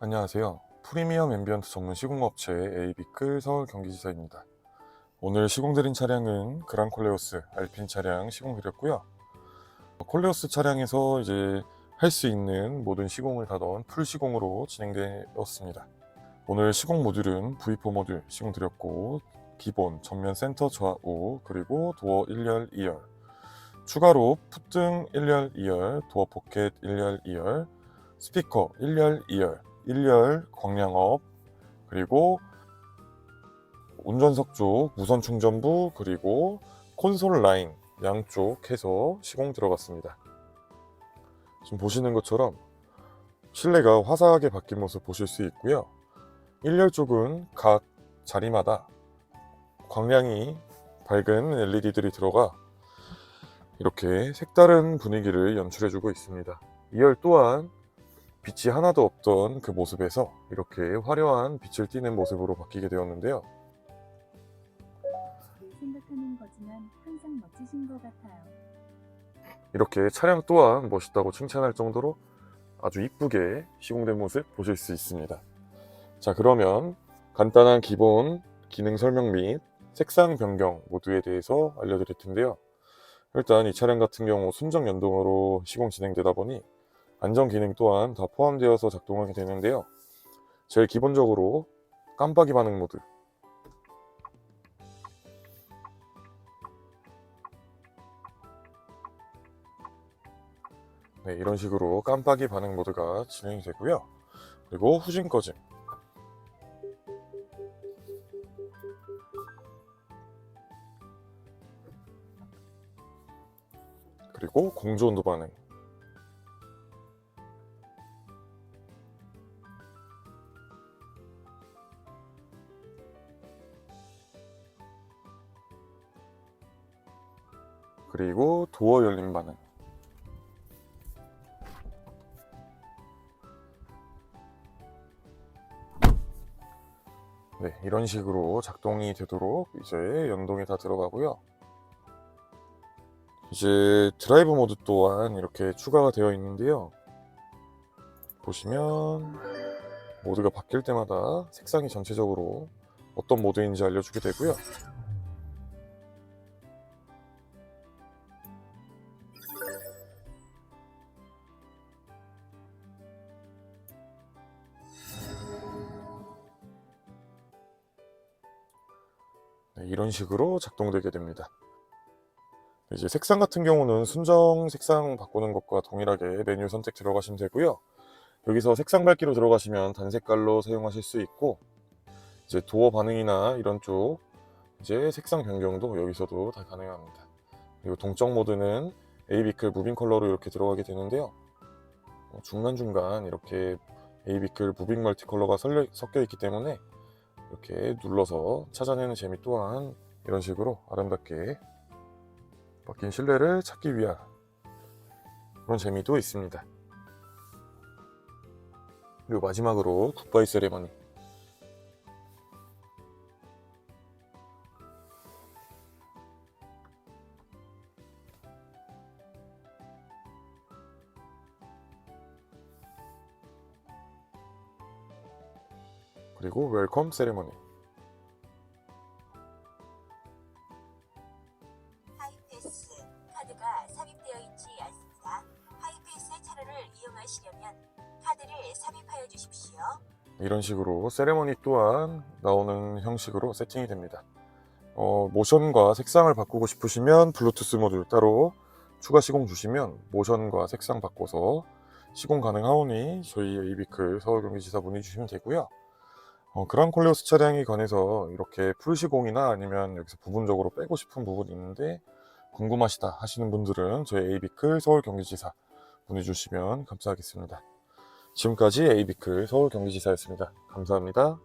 안녕하세요. 프리미엄 앰비언트 전문 시공업체 에이비클 서울 경기지사입니다. 오늘 시공드린 차량은 그란 콜레오스 알핀 차량 시공드렸고요. 콜레오스 차량에서 이제 할 수 있는 모든 시공을 다 넣은 풀 시공으로 진행되었습니다. 오늘 시공 모듈은 V4 모듈 시공드렸고 기본 전면 센터 좌우 그리고 도어 1열 2열 추가로 풋등 1열 2열 도어 포켓 1열 2열 스피커 1열 2열 1열 광량업 그리고 운전석 쪽 무선 충전부 그리고 콘솔 라인 양쪽 해서 시공 들어갔습니다. 지금 보시는 것처럼 실내가 화사하게 바뀐 모습 보실 수 있고요. 1열 쪽은 각 자리마다 광량이 밝은 LED들이 들어가 이렇게 색다른 분위기를 연출해주고 있습니다. 2열 또한 빛이 하나도 없던 그 모습에서 이렇게 화려한 빛을 띠는 모습으로 바뀌게 되었는데요. 생각하는 거지만 항상 멋지신 것 같아요. 이렇게 차량 또한 멋있다고 칭찬할 정도로 아주 이쁘게 시공된 모습 보실 수 있습니다. 자, 그러면 간단한 기본 기능 설명 및 색상 변경 모드에 대해서 알려드릴 텐데요. 일단 이 차량 같은 경우 순정 연동으로 시공 진행되다 보니 안전 기능 또한 다 포함되어서 작동하게 되는데요. 제일 기본적으로 깜빡이 반응 모드. 네, 이런 식으로 깜빡이 반응 모드가 진행이 되고요. 그리고 후진 꺼짐. 그리고 공조 온도 반응. 그리고 도어 열림 반응. 네, 이런 식으로 작동이 되도록 이제 연동이 다 들어가고요. 이제 드라이브 모드 또한 이렇게 추가가 되어 있는데요. 보시면 모드가 바뀔 때마다 색상이 전체적으로 어떤 모드인지 알려주게 되고요. 네, 이런 식으로 작동되게 됩니다. 이제 색상 같은 경우는 순정 색상 바꾸는 것과 동일하게 메뉴 선택 들어가시면 되고요. 여기서 색상 밝기로 들어가시면 단색깔로 사용하실 수 있고 이제 도어 반응이나 이런 쪽 이제 색상 변경도 여기서도 다 가능합니다. 그리고 동적 모드는 A비클 무빙 컬러로 이렇게 들어가게 되는데요. 어, 중간중간 이렇게 A비클 무빙 멀티 컬러가 섞여 있기 때문에 이렇게 눌러서 찾아내는 재미 또한 이런 식으로 아름답게 바뀐 실내를 찾기 위한 그런 재미도 있습니다. 그리고 마지막으로 굿바이 세레머니 그리고 웰컴 세레머니 하이패스 카드가 삽입되어 있지 않습니다. 하이패스 차로를 이용하시려면 카드를 삽입하여 주십시오. 이런 식으로 세레머니 또한 나오는 형식으로 세팅이 됩니다. 어, 모션과 색상을 바꾸고 싶으시면 블루투스 모듈 따로 추가 시공 주시면 모션과 색상 바꿔서 시공 가능하오니 저희 에이비클 서울경기지사 문의 주시면 되고요. 어, 그란 콜레오스 차량에 관해서 이렇게 풀 시공이나 아니면 여기서 부분적으로 빼고 싶은 부분이 있는데 궁금하시다 하시는 분들은 저희 에이비클 서울경기지사 문의 주시면 감사하겠습니다. 지금까지 에이비클 서울경기지사였습니다. 감사합니다.